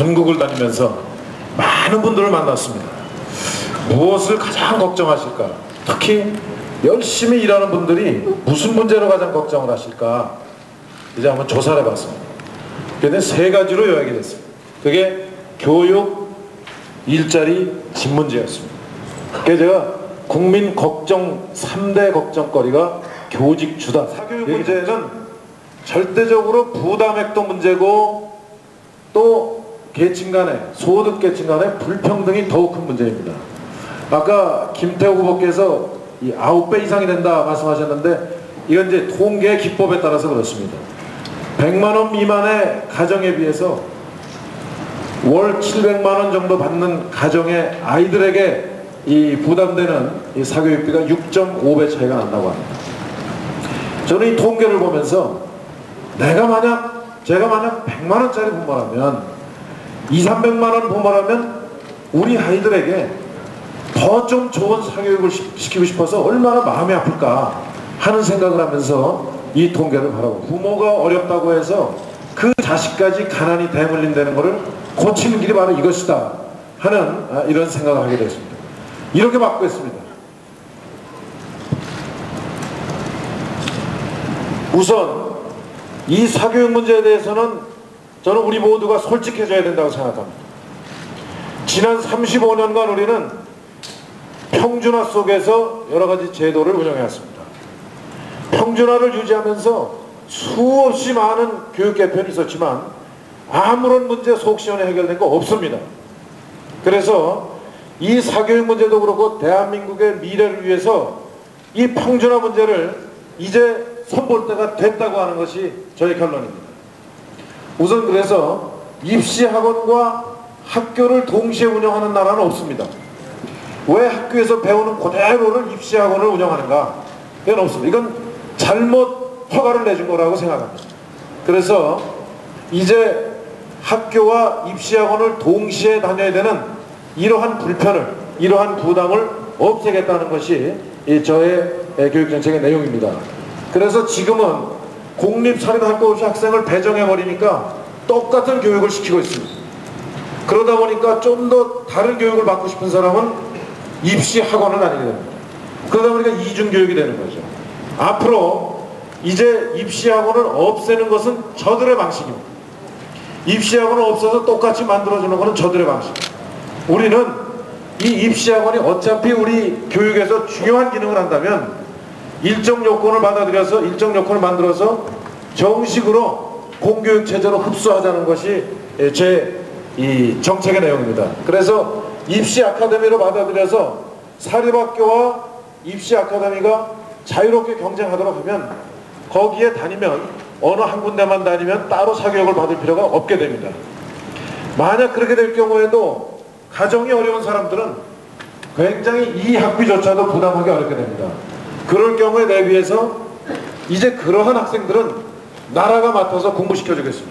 전국을 다니면서 많은 분들을 만났습니다. 무엇을 가장 걱정하실까? 특히 열심히 일하는 분들이 무슨 문제로 가장 걱정을 하실까? 이제 한번 조사를 해봤습니다. 그런데 세 가지로 요약이 됐습니다. 그게 교육, 일자리, 집 문제였습니다. 그래서 제가 국민 걱정 3대 걱정거리가 교직 주다. 사교육 문제는 절대적으로 부담액도 문제고 또 계층 간의 소득 계층 간의 불평등이 더욱 큰 문제입니다. 아까 김태호 후보께서 이 9배 이상이 된다 말씀하셨는데 이건 이제 통계 기법에 따라서 그렇습니다. 100만 원 미만의 가정에 비해서 월 700만 원 정도 받는 가정의 아이들에게 이 부담되는 이 사교육비가 6.5배 차이가 난다고 합니다. 저는 이 통계를 보면서 내가 만약 제가 만약 100만 원짜리 부모라면 2, 300만 원 부모라면 우리 아이들에게 더 좀 좋은 사교육을 시- 시키고 싶어서 얼마나 마음이 아플까 하는 생각을 하면서 이 통계를 바라고 부모가 어렵다고 해서 그 자식까지 가난이 대물림되는 것을 고치는 길이 바로 이것이다 하는 아, 이런 생각을 하게 됐습니다. 이렇게 바꾸겠습니다. 우선 이 사교육 문제에 대해서는 저는 우리 모두가 솔직해져야 된다고 생각합니다. 지난 35년간 우리는 평준화 속에서 여러 가지 제도를 운영해왔습니다. 평준화를 유지하면서 수없이 많은 교육 개편이 있었지만 아무런 문제 속 시원히 해결된 거 없습니다. 그래서 이 사교육 문제도 그렇고 대한민국의 미래를 위해서 이 평준화 문제를 이제 선볼 때가 됐다고 하는 것이 저의 결론입니다. 우선 그래서 입시학원과 학교를 동시에 운영하는 나라는 없습니다. 왜 학교에서 배우는 그대로를 입시학원을 운영하는가? 이건 없습니다. 이건 잘못 허가를 내준 거라고 생각합니다. 그래서 이제 학교와 입시학원을 동시에 다녀야 되는 이러한 불편을, 이러한 부담을 없애겠다는 것이 이 저의 교육정책의 내용입니다. 그래서 지금은 공립사립 할것 없이 학생을 배정해버리니까 똑같은 교육을 시키고 있습니다. 그러다 보니까 좀 더 다른 교육을 받고 싶은 사람은 입시 학원을 다니게 됩니다. 그러다 보니까 이중교육이 되는 거죠. 앞으로 이제 입시 학원을 없애는 것은 저들의 방식입니다. 입시 학원을 없어서 똑같이 만들어주는 것은 저들의 방식. 우리는 이 입시 학원이 어차피 우리 교육에서 중요한 기능을 한다면 일정 요건을 받아들여서 일정 요건을 만들어서 정식으로 공교육 체제로 흡수하자는 것이 제 이 정책의 내용입니다. 그래서 입시 아카데미로 받아들여서 사립학교와 입시 아카데미가 자유롭게 경쟁하도록 하면 거기에 다니면 어느 한 군데만 다니면 따로 사교육을 받을 필요가 없게 됩니다. 만약 그렇게 될 경우에도 가정이 어려운 사람들은 굉장히 이 학비조차도 부담하기 어렵게 됩니다. 그럴 경우에 대비해서 이제 그러한 학생들은 나라가 맡아서 공부시켜주겠습니다.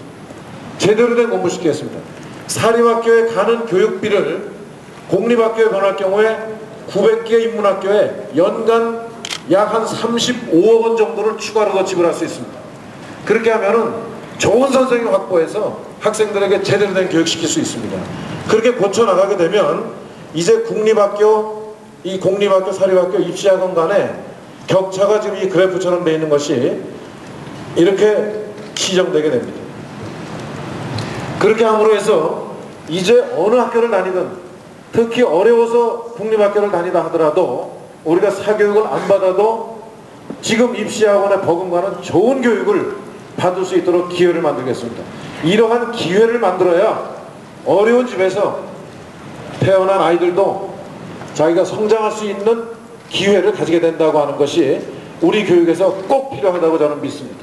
제대로 된 공부시키겠습니다. 사립학교에 가는 교육비를 공립학교에 보낼 경우에 900개 인문학교에 연간 약 한 35억 원 정도를 추가로 더 지불할 수 있습니다. 그렇게 하면은 좋은 선생님 확보해서 학생들에게 제대로 된 교육 시킬 수 있습니다. 그렇게 고쳐 나가게 되면 이제 국립학교, 이 공립학교, 사립학교, 입시학원 간에 격차가 지금 이 그래프처럼 돼 있는 것이 이렇게 시정되게 됩니다. 그렇게 함으로 해서 이제 어느 학교를 다니든 특히 어려워서 국립학교를 다니다 하더라도 우리가 사교육을 안 받아도 지금 입시학원에 버금가는 좋은 교육을 받을 수 있도록 기회를 만들겠습니다. 이러한 기회를 만들어야 어려운 집에서 태어난 아이들도 자기가 성장할 수 있는 기회를 가지게 된다고 하는 것이 우리 교육에서 꼭 필요하다고 저는 믿습니다.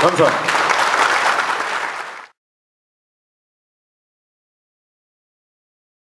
감사합니다.